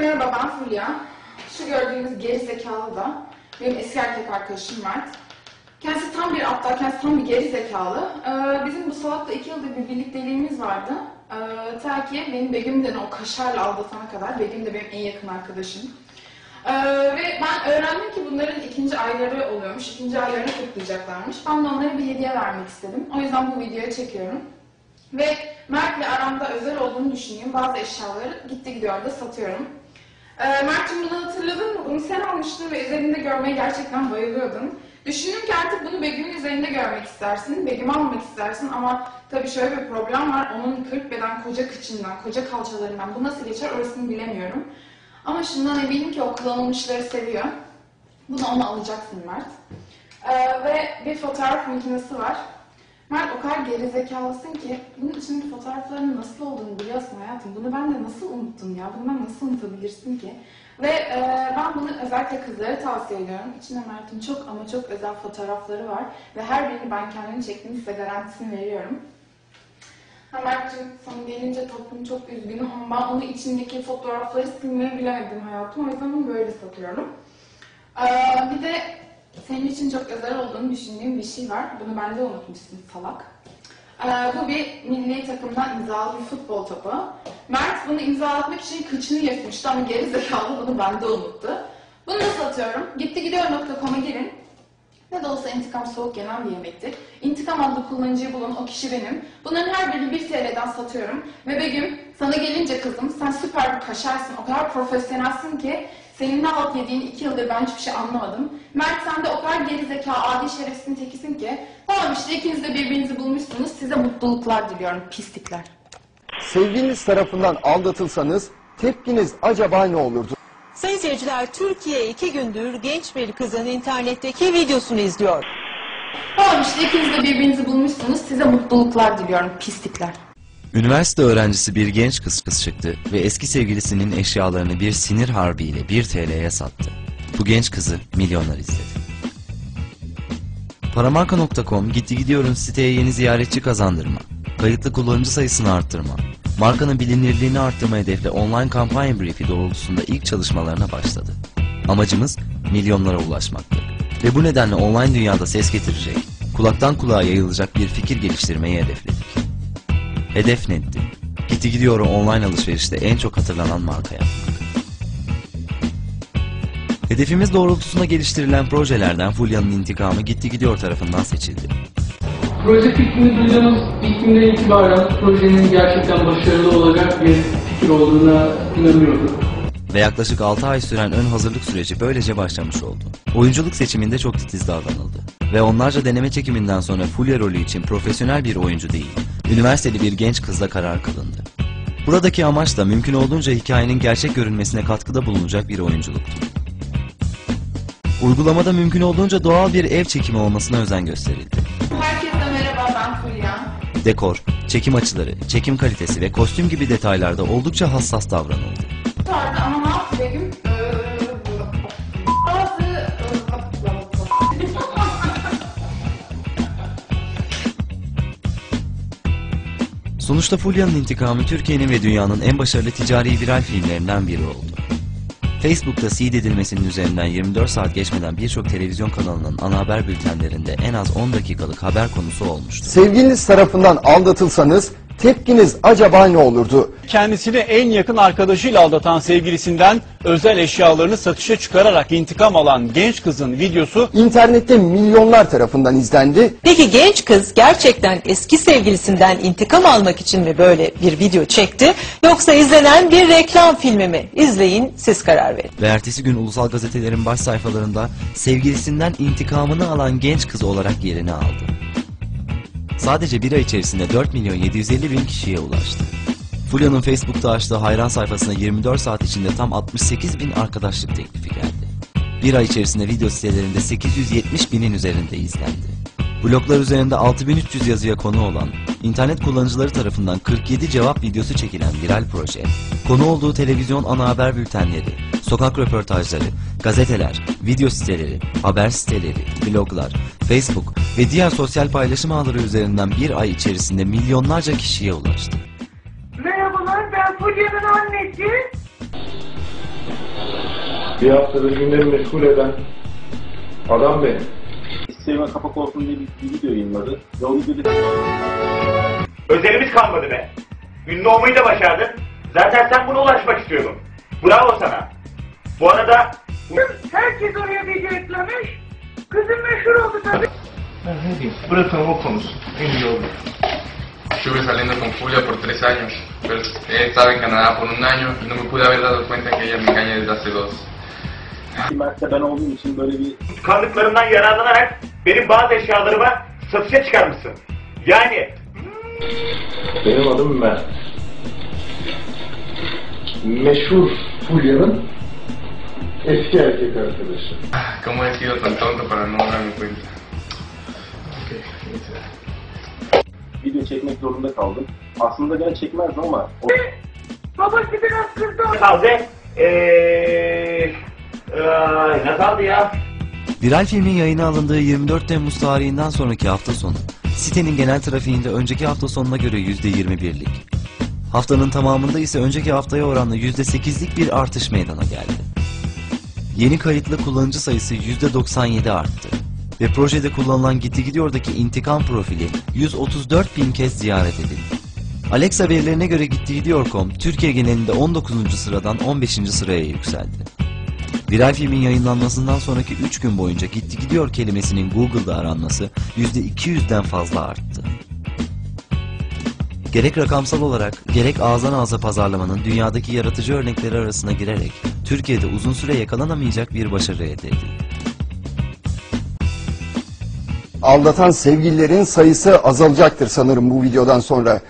merhaba ben Fulya. Şu gördüğünüz geri zekalı da benim eski erkek arkadaşım Mert. Kendisi tam bir aptal, kendisi tam bir geri zekalı. Ee, bizim bu salakla iki yıldır bir birlikteliğimiz vardı. Ee, ta ki benim Begüm'den o kaşarla aldatana kadar. Begüm de benim en yakın arkadaşım. Ee, ve ben öğrendim ki bunların ikinci ayları oluyormuş. İkinci aylarını kutlayacaklarmış. Ben de onlara bir hediye vermek istedim. O yüzden bu videoyu çekiyorum. Ve Mert'le aramda özel olduğunu düşündüğüm bazı eşyaları gitti gidiyor da satıyorum. Ee, Mert'cim bunu hatırladın mı? Bunu sen almıştın ve üzerinde görmeye gerçekten bayılıyordun. Düşündüm ki artık bunu Begüm'ün üzerinde görmek istersin. Begüm'ü almak istersin ama tabii şöyle bir problem var. Onun 40 beden koca kıçından, koca kalçalarından bu nasıl geçer orasını bilemiyorum. Ama şundan eminim ki o kullanılmışları seviyor. Bunu ona alacaksın Mert. Ee, ve bir fotoğraf makinesi var. Mert o kadar gerizekalısın ki bunun içindeki fotoğrafların nasıl olduğunu biliyorsun hayatım. Bunu ben de nasıl unuttum ya? Bundan nasıl unutabilirsin ki? Ve e, ben bunu özellikle kızlara tavsiye ediyorum. İçinde Mert'in çok ama çok özel fotoğrafları var. Ve her birini ben kendim çektim size garantisini veriyorum. Ha Mert'cim sana gelince toplum çok üzgünüm ama ben onun içindeki fotoğrafları silmeyi bilemedim hayatım. O yüzden bunu böyle satıyorum. Ee, bir de senin için çok özel olduğunu düşündüğüm bir şey var. Bunu bende unutmuşsun salak. Ee, bu bir milli takımdan imzalı bir futbol topu. Mert bunu imzalatmak için kıçını yırtmıştı ama geri zekalı bunu bende unuttu. Bunu da satıyorum. Gittigidiyor.com'a girin. Ne de olsa intikam soğuk yenen bir yemektir. İntikam adlı kullanıcıyı bulan o kişi benim. Bunların her birini 1 TL'den satıyorum. Ve Begüm sana gelince kızım sen süper bir kaşarsın. O kadar profesyonelsin ki senin ne halt yediğini iki yıldır ben hiçbir şey anlamadım. Mert sen de o kadar gerizekalı, adi şerefsizin tekisin ki. Tamam işte ikiniz de birbirinizi bulmuşsunuz. Size mutluluklar diliyorum pislikler. Sevgiliniz tarafından aldatılsanız tepkiniz acaba ne olurdu? Sayın seyirciler, Türkiye iki gündür genç bir kızın internetteki videosunu izliyor. Tamam işte ikiniz de birbirinizi bulmuşsunuz. Size mutluluklar diliyorum pislikler. Üniversite öğrencisi bir genç kız kız çıktı ve eski sevgilisinin eşyalarını bir sinir harbiyle 1 TL'ye sattı. Bu genç kızı milyonlar izledi. Paramarka.com gitti gidiyorum siteye yeni ziyaretçi kazandırma, kayıtlı kullanıcı sayısını arttırma, markanın bilinirliğini arttırma hedefle online kampanya briefi doğrultusunda ilk çalışmalarına başladı. Amacımız milyonlara ulaşmaktı. Ve bu nedenle online dünyada ses getirecek, kulaktan kulağa yayılacak bir fikir geliştirmeyi hedefledik. Hedef netti. Gitti gidiyor online alışverişte en çok hatırlanan marka yapmak. Hedefimiz doğrultusunda geliştirilen projelerden Fulya'nın intikamı gitti gidiyor tarafından seçildi. Proje fikrini duyduğumuz ilk günden itibaren projenin gerçekten başarılı olacak bir fikir olduğuna inanıyorduk. Ve yaklaşık 6 ay süren ön hazırlık süreci böylece başlamış oldu. Oyunculuk seçiminde çok titiz davranıldı. Ve onlarca deneme çekiminden sonra Fulya rolü için profesyonel bir oyuncu değil, üniversiteli bir genç kızla karar kılındı. Buradaki amaç da mümkün olduğunca hikayenin gerçek görünmesine katkıda bulunacak bir oyunculuktu. Uygulamada mümkün olduğunca doğal bir ev çekimi olmasına özen gösterildi. Herkese merhaba ben Fulya. Dekor, çekim açıları, çekim kalitesi ve kostüm gibi detaylarda oldukça hassas davranıldı. Vardı ama ne yaptı Begüm? Sonuçta Fulya'nın intikamı Türkiye'nin ve dünyanın en başarılı ticari viral filmlerinden biri oldu. Facebook'ta seed edilmesinin üzerinden 24 saat geçmeden birçok televizyon kanalının ana haber bültenlerinde en az 10 dakikalık haber konusu olmuştu. Sevgiliniz tarafından aldatılsanız tepkiniz acaba ne olurdu? kendisini en yakın arkadaşıyla aldatan sevgilisinden özel eşyalarını satışa çıkararak intikam alan genç kızın videosu İnternette milyonlar tarafından izlendi. Peki genç kız gerçekten eski sevgilisinden intikam almak için mi böyle bir video çekti? Yoksa izlenen bir reklam filmi mi? İzleyin siz karar verin. Ve ertesi gün ulusal gazetelerin baş sayfalarında sevgilisinden intikamını alan genç kız olarak yerini aldı. Sadece bir ay içerisinde 4 milyon 750 bin kişiye ulaştı. Fulya'nın Facebook'ta açtığı hayran sayfasına 24 saat içinde tam 68 bin arkadaşlık teklifi geldi. Bir ay içerisinde video sitelerinde 870 binin üzerinde izlendi. Bloglar üzerinde 6300 yazıya konu olan, internet kullanıcıları tarafından 47 cevap videosu çekilen viral proje, konu olduğu televizyon ana haber bültenleri, sokak röportajları, gazeteler, video siteleri, haber siteleri, bloglar, Facebook ve diğer sosyal paylaşım ağları üzerinden bir ay içerisinde milyonlarca kişiye ulaştı. Merhabalar, ben Fulya'nın annesi. Bir haftadır gündemi meşgul eden adam benim. Instagram'a kapak olsun diye bir, bir video yayınladı. Ve o videoda Özelimiz kalmadı be. Ünlü olmayı da başardın. Zaten sen buna ulaşmak istiyordun. Bravo sana. Bu arada Herkes oraya video eklemiş. Kızım meşhur oldu tabii. Bırakın o konusu. Ünlü oldu. Estuve saliendo con Julia por tres años, pero he estado en Canadá por un año y no me pude haber dado cuenta que ella me engaña desde hace dos. Mert'te ben olduğum için böyle bir tıkanlıklarından yararlanarak benim bazı eşyalarıma satışa çıkarmışsın. Yani Benim adım Mert. Meşhur Fulya'nın eski erkek arkadaşı. Ah, ¿Cómo he sido tan tonto para no darme cuenta? video çekmek zorunda kaldım. Aslında ben çekmezdim ama o Babası biraz kızdı eee eee, ne kaldı ya? Viral filmin yayına alındığı 24 Temmuz tarihinden sonraki hafta sonu, sitenin genel trafiğinde önceki hafta sonuna göre %21'lik. Haftanın tamamında ise önceki haftaya oranla %8'lik bir artış meydana geldi. Yeni kayıtlı kullanıcı sayısı %97 arttı. Ve projede kullanılan Gitti Gidiyor'daki intikam profili 134 bin kez ziyaret edildi. Alexa verilerine göre Gitti Gidiyor.com Türkiye genelinde 19. sıradan 15. sıraya yükseldi. Viral filmin yayınlanmasından sonraki 3 gün boyunca gitti gidiyor kelimesinin Google'da aranması %200'den fazla arttı. Gerek rakamsal olarak gerek ağızdan ağza pazarlamanın dünyadaki yaratıcı örnekleri arasına girerek Türkiye'de uzun süre yakalanamayacak bir başarı elde edildi. Aldatan sevgililerin sayısı azalacaktır sanırım bu videodan sonra.